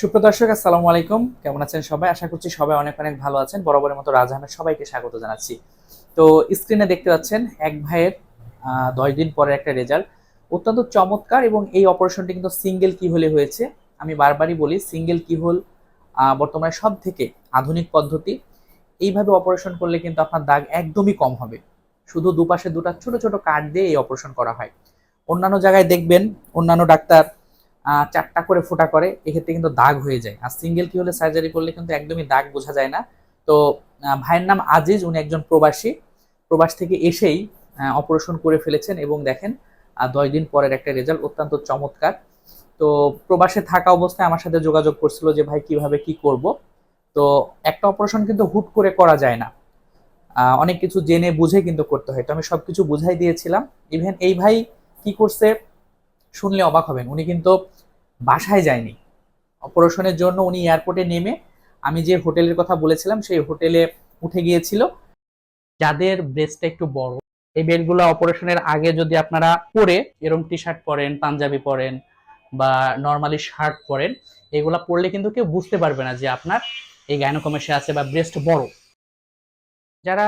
সুপ্রদর্শক আসসালামু আলাইকুম। কেমন আছেন সবাই? আশা করছি সবাই অনেক অনেক ভালো আছেন। বরাবরের মতো রাজ আহমেদ সবাইকে স্বাগত জানাচ্ছি। তো স্ক্রিনে দেখতে পাচ্ছেন, এক ভাইয়ের দশ দিন পরের একটা রেজাল্ট অত্যন্ত চমৎকার এবং এই অপারেশনটি কিন্তু সিঙ্গেল কি হলে হয়েছে। আমি বারবারই বলি সিঙ্গেল কি হল বর্তমানে সব থেকে আধুনিক পদ্ধতি। এইভাবে অপারেশন করলে কিন্তু আপনার দাগ একদমই কম হবে। শুধু দুপাশে দুটা ছোট ছোট কাট দিয়ে এই অপারেশন করা হয়। অন্যান্য জায়গায় দেখবেন, অন্যান্য ডাক্তার চারটা করে ফোঁটা করে, এক্ষেত্রে কিন্তু দাগ হয়ে যায়। আর সিঙ্গেল কি হলে সার্জারি করলে কিন্তু একদমই দাগ বোঝা যায় না। তো ভাইয়ের নাম আজিজ, উনি একজন প্রবাসী। প্রবাস থেকে এসেই অপারেশন করে ফেলেছেন এবং দেখেন দশ দিন পরের একটা রেজাল্ট অত্যন্ত চমৎকার। তো, প্রবাসে থাকা অবস্থায় আমার সাথে যোগাযোগ করছিল যে, ভাই, কীভাবে কি করব? তো, একটা অপারেশন কিন্তু হুট করে করা যায় না। অনেক কিছু জেনে বুঝে কিন্তু করতে হয়। তো আমি সবকিছু বুঝাই দিয়েছিলাম। ইভেন এই ভাই কি করছে শুনলে অবাক হবেন। উনি কিন্তু বাসায় যায়নি। অপারেশনের জন্য উনি এয়ারপোর্টে নেমে আমি যে হোটেলের কথা বলেছিলাম, সেই হোটেলে উঠে গিয়েছিল। যাদের ব্রেস্টটা একটু বড়, এই বেডগুলো অপারেশনের আগে যদি আপনারা পরে এরকম টি শার্ট পরেন, পাঞ্জাবি পরেন বা নর্মালি শার্ট পরেন, এগুলা পরলে কিন্তু কেউ বুঝতে পারবে না যে আপনার এই গাইনোকমেশিয়া আছে বা ব্রেস্ট বড়। যারা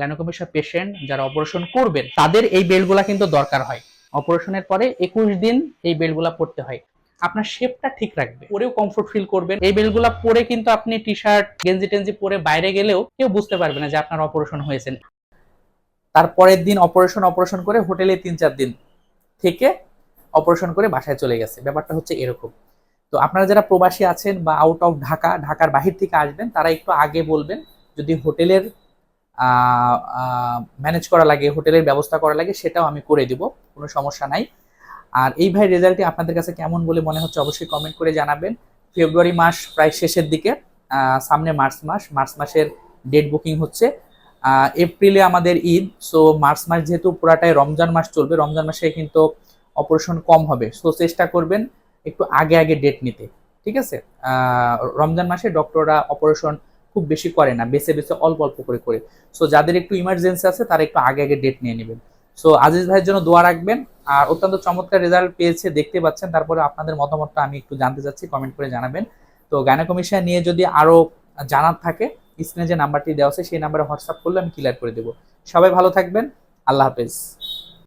গাইনোকমেশিয়া পেশেন্ট যারা অপারেশন করবেন, তাদের এই বেল্টগুলা কিন্তু দরকার হয়। অপারেশনের পরে একুশ দিন এই বেল্টগুলা পরতে হয়। আপনার শেপটা ঠিক রাখবে। পরেও কমফোর্ট ফিল করবেন। এই বেল্টগুলা পরে কিন্তু আপনি টি শার্ট গেঞ্জি টেঞ্জি পরে বাইরে গেলেও কেউ বুঝতে পারবে না যে আপনার অপারেশন হয়েছে। তারপরের দিন অপারেশন অপারেশন করে হোটেলে তিন চার দিন থেকে অপারেশন করে বাসায় চলে গেছে। ব্যাপারটা হচ্ছে এরকম। তো আপনারা যারা প্রবাসী আছেন বা আউট অফ ঢাকা, ঢাকার বাহির থেকে আসবেন, তারা একটু আগে বলবেন, যদি হোটেলের ম্যানেজ করা লাগে হোটেলের ব্যবস্থা করা লাগে, সেটাও আমি করে দিব, কোনো সমস্যা নাই। আর এই ভাই রেজাল্টটি আপনাদের কাছে কেমন বলে মনে হচ্ছে অবশ্যই কমেন্ট করে জানাবেন। ফেব্রুয়ারি মাস প্রায় শেষের দিকে সামনে মার্চ মাস, মার্চ মাসের ডেট বুকিং হচ্ছে। এপ্রিলে আমাদের ঈদ সো মার্চ মাস যেহেতু পুরাটাই রমজান মাস চলবে, রমজান মাসে কিন্তু অপারেশন কম হবে। সো চেষ্টা করবেন একটু আগে আগে ডেট নিতে, ঠিক আছে? রমজান মাসে ডক্টররা অপারেশন খুব বেশি করে না, বেছে বেছে অল্প অল্প করে করে। সো যাদের একটু ইমার্জেন্সি আছে, তারা একটু আগে আগে ডেট নিয়ে নেবেন। সো আজিজ ভাইয়ের জন্য দোয়া রাখবেন। আর অত্যন্ত চমৎকার রেজাল্ট পেয়েছে, দেখতে পাচ্ছেন। তারপরে আপনাদের মতামতটা আমি একটু জানতে চাচ্ছি কমেন্ট করে জানাবেন। তো গায়নাকমিশন নিয়ে যদি আরও জানার থাকে স্ক্রিনে যে নাম্বারটি দেওয়া আছে, সেই নাম্বারে হোয়াটসঅ্যাপ করলে আমি ক্লিয়ার করে দেবো। সবাই ভালো থাকবেন। আল্লাহ হাফেজ।